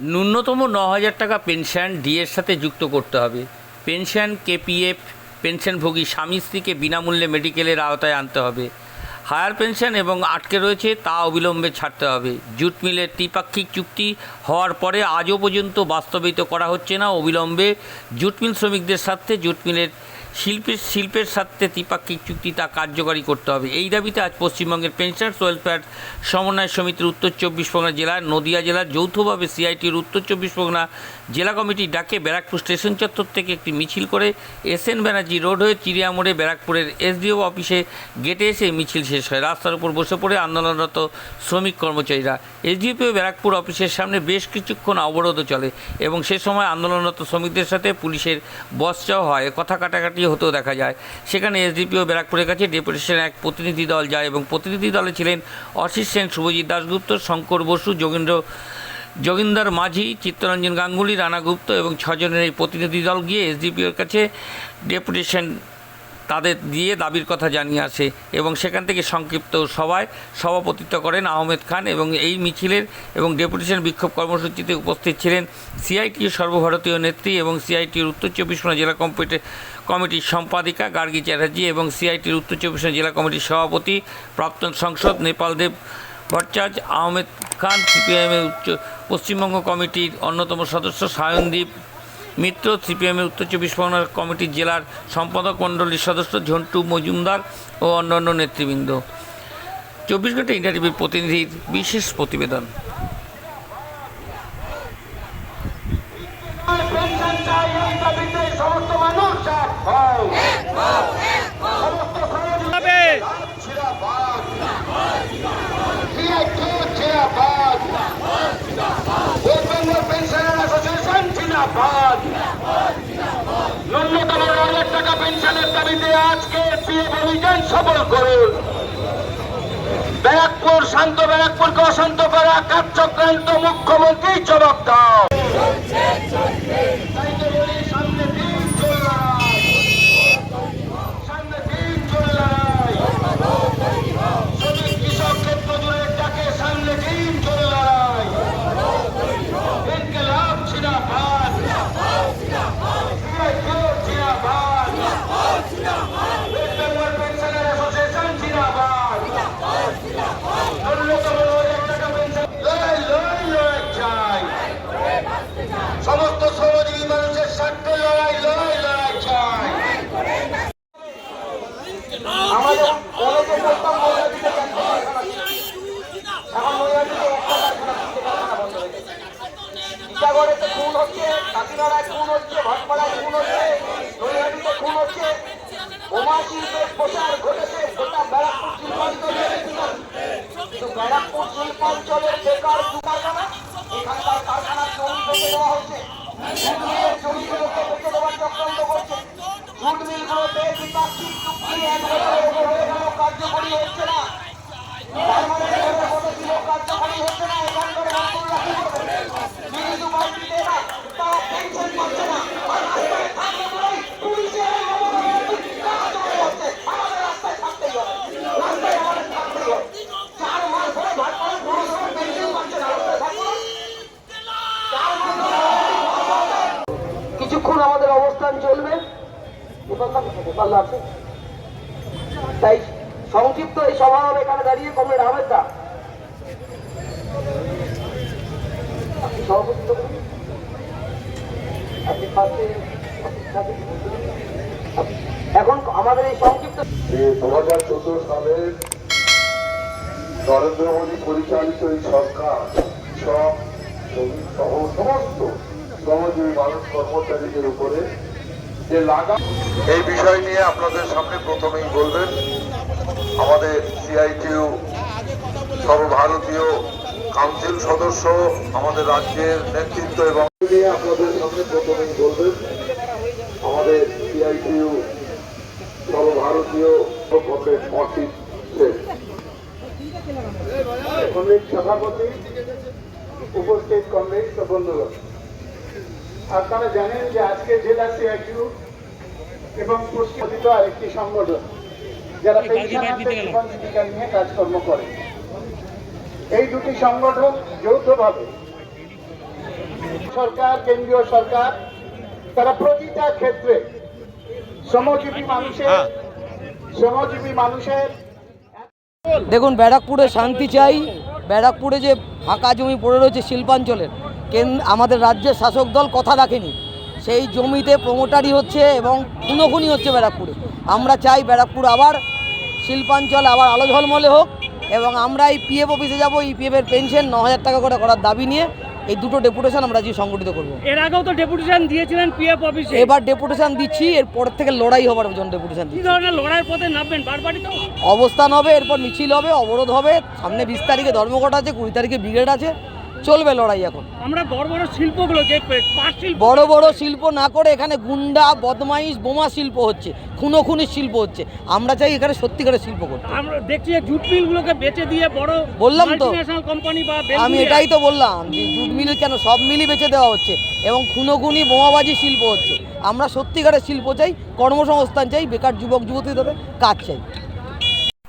ন্যূনতম ন হাজার টাকা পেনশন ডিএর সাথে যুক্ত করতে হবে। পেনশন, কেপিএফ, পেনশনভোগী স্বামী স্ত্রীকে বিনামূল্যে মেডিকেলের আওতায় আনতে হবে। হায়ার পেনশন এবং আটকে রয়েছে তা অবিলম্বে ছাড়তে হবে। জুট মিলের ত্রিপাক্ষিক চুক্তি হওয়ার পরে আজও পর্যন্ত বাস্তবায়িত করা হচ্ছে না অবিলম্বে। জুট মিল শ্রমিকদের স্বার্থে জুট মিলের শিল্পের শিল্পের স্বার্থে ত্রিপাক্ষিক চুক্তি তা কার্যকারী করতে হবে। এই দাবিতে আজ পশ্চিমবঙ্গের পেনশনার্স ওয়েলফেয়ার সমন্বয় সমিতির উত্তর চব্বিশ পরগনা জেলার নদিয়া জেলার যৌথভাবে সিআইটির উত্তর চব্বিশ পরগনা জেলা কমিটি ডাকে ব্যারাকপুর স্টেশন চত্বর থেকে একটি মিছিল করে এস এন ব্যানার্জি রোড হয়ে চিড়িয়া মোড়ে ব্যারাকপুরের এসডিও অফিসে গেটে এসে মিছিল শেষ হয়। রাস্তার উপর বসে পড়ে আন্দোলনরত শ্রমিক কর্মচারীরা। এসডিওপিও ব্যারাকপুর অফিসের সামনে বেশ কিছুক্ষণ অবরোধ চলে এবং সে সময় আন্দোলনরত শ্রমিকদের সাথে পুলিশের বসচাও হয়। কথা কাটাকাটি হতেও দেখা যায়। সেখানে এসডিপিও ব্যারাকপুরের কাছে ডেপুটেশন এক প্রতিনিধি দল যায় এবং প্রতিনিধি দলে ছিলেন অশিস সেন, শুভজিৎ দাশগুপ্ত, শঙ্কর বসু, যোগেন্দ্র, যোগিন্দর মাঝি, চিত্তরঞ্জন গাঙ্গুলি, রানা গুপ্ত এবং ছজনের এই প্রতিনিধি দল গিয়ে এসডিপিওর কাছে ডেপুটেশন তাদের দিয়ে দাবির কথা জানিয়ে আসে এবং সেখান থেকে সংক্ষিপ্ত সভায় সভাপতিত্ব করেন আহমেদ খান এবং এই মিছিলের এবং ডেপুটেশন বিক্ষোভ কর্মসূচিতে উপস্থিত ছিলেন সিআইটির সর্বভারতীয় নেত্রী এবং সিআইটির উত্তর চব্বিশ পরগনা জেলা কম্পিটে কমিটির সম্পাদিকা গার্গী চ্যাটার্জি এবং সিআইটির উত্তর চব্বিশ পরগনা জেলা কমিটির সভাপতি প্রাক্তন সংসদ নেপাল দেব ভট্টাচার্য, আহমেদ খান, সিপিআইএমের উচ্চ পশ্চিমবঙ্গ কমিটির অন্যতম সদস্য সায়নদীপ মিত্র সিপিএমের উত্তর চব্বিশ পরগনা কমিটির জেলার সম্পাদক মণ্ডলীর সদস্য ঝন্টু মজুমদার ও অন্যান্য নেতৃবৃন্দ। চব্বিশ ঘণ্টা ইন্টারভিউর প্রতিনিধির বিশেষ প্রতিবেদন। পেনশন চাই এই দাবিতে সমস্ত মানুষ এক হও। সমস্ত সমাজে জিন্দাবাদ। CIQ জিন্দাবাদ। ওয়েস্ট বেঙ্গল পেনশনার অ্যাসোসিয়েশন জিন্দাবাদ। ন্যূনতম ন হাজার টাকা পেনশনের দাবিতে আজকে পিএফ অভিযান সফল করুন। ব্যারাকপুর, শান্ত ব্যারাকপুরকে অশান্ত করা কাজ চক্রান্ত মুখ্যমন্ত্রী জবাব দাও তাই তো বলি সামনে দিন চল লড়াই সামনে দিন চল লড়াই শ্রমিক কৃষক ক্ষেত্র জুড়ে ডাকে সামনে দিন চল লড়াই ইনকলাব জিন্দাবাদ CIQ জিন্দাবাদ ওয়েস্ট বেঙ্গল পেনশনার অ্যাসোসিয়েশন জিন্দাবাদ ন্যূনতম নয় টাকা পেনশন লড়াই লড়াই লড়াই চাই সমস্ত শ্রমজীবী মানুষের স্বার্থে লড়াই লড়াই লড়াই চাই আমাদের একটা কারখানা বন্ধ হয়ে গেছে খুন হচ্ছে কাকিনাড়ায় খুন হচ্ছে ভাটপাড়ায় খুন খুন হচ্ছে বোমা শিল্পের প্রসার ঘটেছে, গোটা ব্যারাকপুর শিল্পাঞ্চলে কিন্তু ব্যারাকপুর শিল্পাঞ্চলের বেকার দু কারখানা কার্যকরী হচ্ছে না। ছিল কার্যকরী হচ্ছে না, এখানকার আমাদের অবস্থান চলবে? তাই সংক্ষিপ্ত এই সভা হবে এখানে দাঁড়িয়ে, কমরেড আহমেদ দা। এখন আমাদের এই সংক্ষিপ্ত নরেন্দ্র মোদী পরিচালিত এই সরকার সহ সমস্ত শ্রমজীবী মানুষ কর্মচারীদের উপরে যে লাগা এই বিষয় নিয়ে আপনাদের সামনে প্রথমেই বলবেন আমাদের সিআইটিউ সর্বভারতীয় কাউন্সিল সদস্য আমাদের রাজ্যের নেতৃত্ব এবং নিয়ে আপনাদের সামনে প্রথমেই বলবেন আমাদের সিআইটিউ সর্বভারতীয় কংগ্রেস অফিস কংগ্রেস সভাপতি উপস্থিত কংগ্রেস বন্ধুগণ আপনারা জানেন যে আজকে জেলা সিআইটিউ এবং পশ্চিমোদিত আরেকটি সংগঠন যারা জীবন জীবিকা নিয়ে কাজকর্ম করে। এই দুটি সংগঠন যৌথভাবে সরকার কেন্দ্রীয় সরকার তারা প্রতিটা ক্ষেত্রে শ্রমজীবী মানুষের শ্রমজীবী মানুষের দেখুন ব্যারাকপুরে শান্তি চাই। ব্যারাকপুরে যে ফাঁকা জমি পড়ে রয়েছে শিল্পাঞ্চলের আমাদের রাজ্যের শাসক দল কথা রাখেনি। সেই জমিতে প্রমোটারি হচ্ছে এবং খুনোখুনি হচ্ছে ব্যারাকপুরে। আমরা চাই ব্যারাকপুর আবার শিল্পাঞ্চল আবার আলো ঝলমলে হোক এবং আমরা এই পিএফ অফিসে যাব এই পিএফের পেনশন ন হাজার টাকা করে করার দাবি নিয়ে এই দুটো ডেপুটেশন আমরা আজকে সংগঠিত করব। এর আগেও তো ডেপুটেশন দিয়েছিলেন পিএফ অফিসে এবার ডেপুটেশন দিচ্ছি এরপর থেকে লড়াই হবার জন্য ডেপুটেশন কি ধরনের লড়াইয়ের পথে নামবেন? বারবারই তো? অবস্থান হবে এরপর মিছিল হবে অবরোধ হবে সামনে বিশ তারিখে ধর্মঘট আছে কুড়ি তারিখে ব্রিগেড আছে। চলবে লড়াই এখন। আমরা বড় বড় শিল্পগুলো যে শিল্প বড় বড় শিল্প না করে এখানে গুন্ডা বদমাইশ বোমা শিল্প হচ্ছে খুনো খুনির শিল্প হচ্ছে। আমরা চাই এখানে সত্যিকারের শিল্প করতে। আমরা দেখছি জুট মিলগুলোকে বেচে দিয়ে বড় বললাম তো। কোম্পানি বা আমি এটাই তো বললাম যে জুট মিল কেন সব মিলই বেচে দেওয়া হচ্ছে এবং খুনো খুনি বোমাবাজি শিল্প হচ্ছে। আমরা সত্যিকারের শিল্প চাই কর্মসংস্থান চাই বেকার যুবক যুবতীদের কাজ চাই।